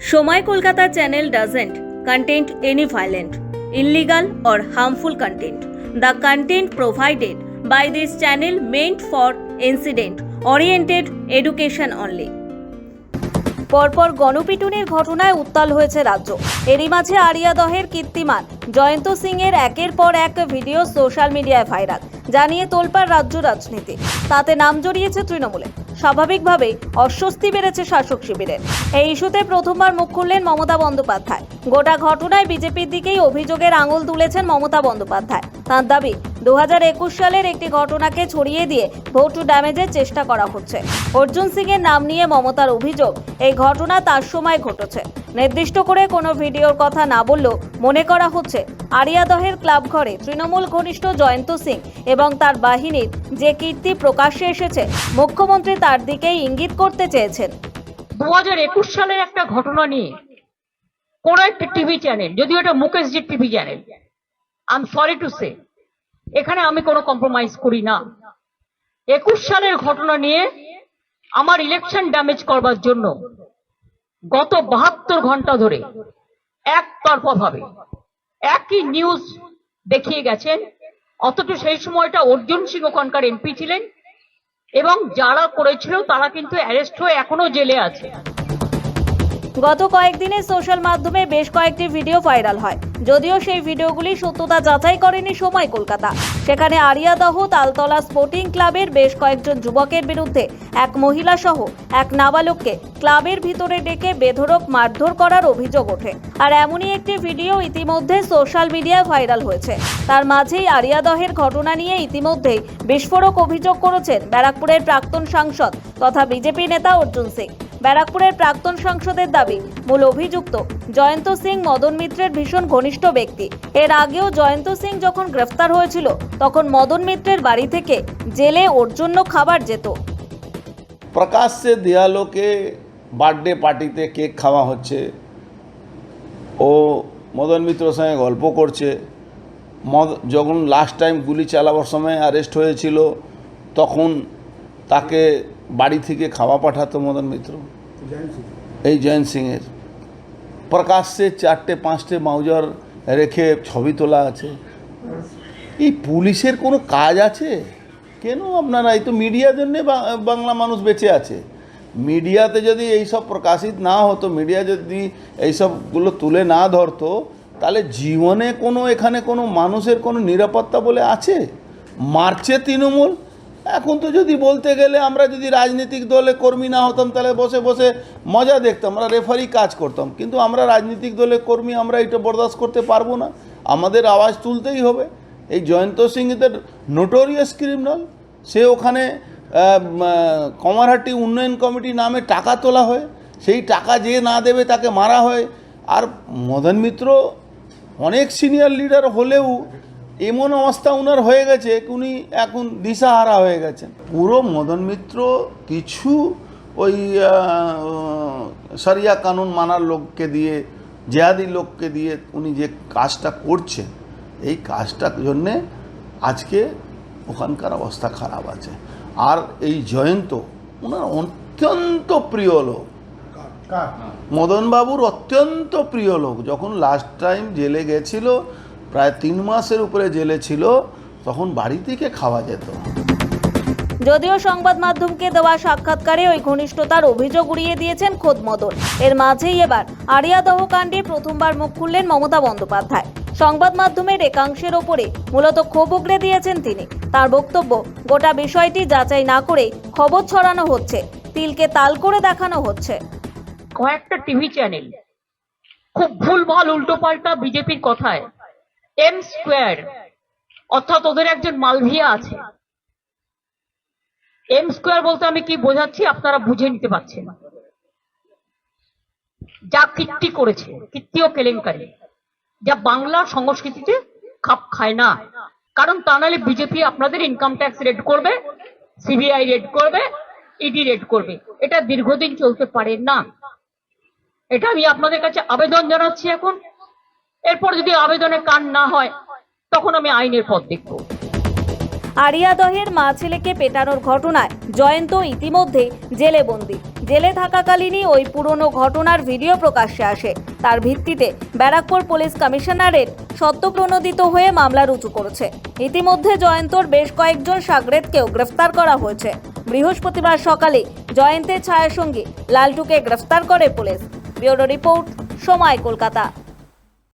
সময় Kolkata channel doesn't content any violent illegal or harmful content the content provided by this channel meant for incident oriented education only পরপর গণপিটুনের ঘটনায় উত্তাল হয়েছে রাজ্য। এরই মাঝে আরিয়াদহের কীর্তিমান জয়ন্ত সিং এর একের পর এক ভিডিও সোশ্যাল মিডিয়ায় ভাইরাল, জানিয়ে তোলপার রাজ্য রাজনীতি। তাতে নাম জড়িয়েছে তৃণমূলে। স্বাভাবিকভাবেই অস্বস্তি বেড়েছে শাসক শিবিরের। এই ইস্যুতে প্রথমবার মুখ খুললেন মমতা বন্দ্যোপাধ্যায়। গোটা ঘটনায় বিজেপির দিকেই অভিযোগের আঙুল তুলেছেন মমতা বন্দ্যোপাধ্যায়। তার দাবি দু হাজার একুশ সালের একটি ঘটনাকে ছড়িয়ে দিয়ে ভোট ড্যামেজের চেষ্টা করা হচ্ছে। অর্জুন সিং এর নাম নিয়ে মমতার অভিযোগ, এই ঘটনা তার সময় ঘটেছে। নির্দিষ্ট করে কোনো ভিডিওর কথা না বললেও মনে করা হচ্ছে আরিয়াদহের ক্লাব ঘরে তৃণমূল ঘনিষ্ঠ জয়ন্ত সিং এবং তার বাহিনীর যে কীর্তি প্রকাশ্যে এসেছে, মুখ্যমন্ত্রী তার দিকেই ইঙ্গিত করতে চেয়েছেন। দু একুশ সালের একটা ঘটনা নিয়ে কোন একটা টিভি চ্যানেল, যদিও এটা মুকেশজির TV channel I am sorry to say এখানে আমি কোনো কম্প্রোমাইজ করি না। একুশ সালের ঘটনা নিয়ে আমার ইলেকশন ড্যামেজ করবার জন্য গত বাহাত্তর ঘণ্টা ধরে একতরফা ভাবে একই নিউজ দেখিয়ে গেছেন। অথচ সেই সময়টা অর্জুন সিং ওখানকার এমপি ছিলেন এবং যারা করেছিল তারা কিন্তু অ্যারেস্ট হয়ে এখনও জেলে আছে। গত কয়েকদিনে সোশ্যাল মাধ্যমে বেশ কয়েকটি ভিডিও ভাইরাল হয়। যদিও সেই ভিডিওগুলি সত্যতা যাচাই করেনি সময় কলকাতা। সেখানে আরিয়াদহ তালতলা স্পোর্টিং ক্লাবের বেশ কয়েকজন যুবকের বিরুদ্ধে এক মহিলা সহ এক নাবালককে ক্লাবের ভিতরে ডেকে বেধড়ক মারধর করার অভিযোগ ওঠে। আর এমনই একটি ভিডিও ইতিমধ্যে সোশ্যাল মিডিয়ায় ভাইরাল হয়েছে। তার মাঝেই আরিয়াদহের ঘটনা নিয়ে ইতিমধ্যেই বিস্ফোরক অভিযোগ করেছেন ব্যারাকপুরের প্রাক্তন সাংসদ তথা বিজেপি নেতা অর্জুন সিং। ব্যারাকপুরের প্রাক্তন সাংসদের দাবি, মূল অভিযুক্ত জয়ন্ত সিং মদন মিত্রের ভীষণ ঘনিষ্ঠ ব্যক্তি। এর আগেও জয়ন্ত সিং যখন গ্রেফতার হয়েছিল, তখন মদন মিত্রের বাড়ি থেকে জেলে ওর জন্য খাবার যেত। প্রকাশ্যে দেয়ালোকে বার্থডে পার্টিতে কেক খাওয়া হচ্ছে। ও মদন মিত্রর সঙ্গে গল্প করছে। মদ যখন লাস্ট টাইম গুলি চালাবার সময় অ্যারেস্ট হয়েছিল, তখন তাকে বাড়ি থেকে খাওয়া পাঠাতো মদন মিত্র। এই জয়ন্ত সিংয়ের। প্রকাশ্যে চারটে, পাঁচটে মাউজার রেখে ছবি তোলা আছে। এই পুলিশের কোনো কাজ আছে? কেন আপনারা? এই তো মিডিয়ার জন্যে বাংলা মানুষ বেঁচে আছে। মিডিয়াতে যদি এইসব প্রকাশিত না হতো, মিডিয়া যদি এইসবগুলো তুলে না ধরতো, তাহলে জীবনে কোনো, এখানে কোনো মানুষের কোনো নিরাপত্তা বলে আছে? মারছে তৃণমূল? এখন তো যদি বলতে গেলে আমরা যদি রাজনৈতিক দলে কর্মী না হতাম, তাহলে বসে বসে মজা দেখতাম, আমরা রেফারি কাজ করতাম। কিন্তু আমরা রাজনৈতিক দলের কর্মী, আমরা এটা বরদাস্ত করতে পারব না। আমাদের আওয়াজ তুলতেই হবে। এই জয়ন্ত সিং এদের নোটোরিয়াস ক্রিমিনাল সে ওখানে কমারহাটি উন্নয়ন কমিটি নামে টাকা তোলা হয়। সেই টাকা যে না দেবে তাকে মারা হয়। আর মদন মিত্র অনেক সিনিয়র লিডার হলেও এমন অবস্থা ওনার হয়ে গেছে উনি এখন দিশাহারা হয়ে গেছেন। পুরো মদন মিত্র কিছু ওই সরিয়া কানুন মানার লোককে দিয়ে জেহাদি লোককে দিয়ে উনি যে কাজটা করছেন এই কাজটার জন্যে আজকে ওখানকার অবস্থা খারাপ আছে। আর এই জয়ন্ত ওনার অত্যন্ত প্রিয় লোক। মদনবাবুর অত্যন্ত প্রিয় লোক। যখন লাস্ট টাইম জেলে গেছিল প্রায় তিন মাসের উপরে জেলে ছিল তখন বাড়ি থেকে খাওয়া যেত। যদিও সংবাদ মাধ্যমকে দেওয়া সাক্ষাৎকারে ওই ঘনিষ্ঠতার অভিযোগ উড়িয়ে দিয়েছেন খোদ মদন এর মাঝেই এবার আরিয়াদহ কাণ্ডে প্রথমবার মুখ খুললেন মমতা বন্দ্যোপাধ্যায়। সংবাদ মাধ্যমের একাংশের ওপরে মূলত ক্ষোভ উগড়ে দিয়েছেন তিনি। তার বক্তব্য গোটা বিষয়টি যাচাই না করে খবর ছড়ানো হচ্ছে তিলকে তাল করে দেখানো হচ্ছে। কয়েকটা টিভি চ্যানেল খুব ভুলভাল উল্টোপাল্টা বিজেপির কথায় এম স্কোয়ার অর্থাৎ ওদের একজন মালভিয়া আছে। এম স্কোয়ার বলতে আমি কি বোঝাচ্ছি আপনারা বুঝে নিতে পারছেন যা কীর্তি করেছে, কীর্তি ও কেলেঙ্কারি, যা বাংলা সংস্কৃতিতে খাপ খায় না। কারণ তা নাহলে বিজেপি আপনাদের ইনকাম ট্যাক্স রেড করবে সিবিআই রেড করবে ইডি রেড করবে। এটা দীর্ঘদিন চলতে পারে না। এটা আমি আপনাদের কাছে আবেদন জানাচ্ছি এখন। এরপর যদি আবেদনে কান না হয়, তখন আমি আইনের পথ দেখব। আরিয়াদহের মা ছেলেকে পেটানোর ঘটনায় জয়ন্ত ইতিমধ্যে জেলে বন্দি। জেলে থাকাকালীনই ওই পুরনো ঘটনার ভিডিও প্রকাশ্যে আসে। তার ভিত্তিতে ব্যারাকপুর পুলিশ কমিশনারেট সত্যপ্রণোদিত হয়ে মামলা রুজু করেছে। ইতিমধ্যে জয়ন্তর বেশ কয়েকজন সাগরেদকেও গ্রেফতার করা হয়েছে। বৃহস্পতিবার সকালে জয়ন্তের ছায়াসঙ্গী লালটুকে গ্রেফতার করে পুলিশ। ব্যুরো রিপোর্ট, সময় কলকাতা।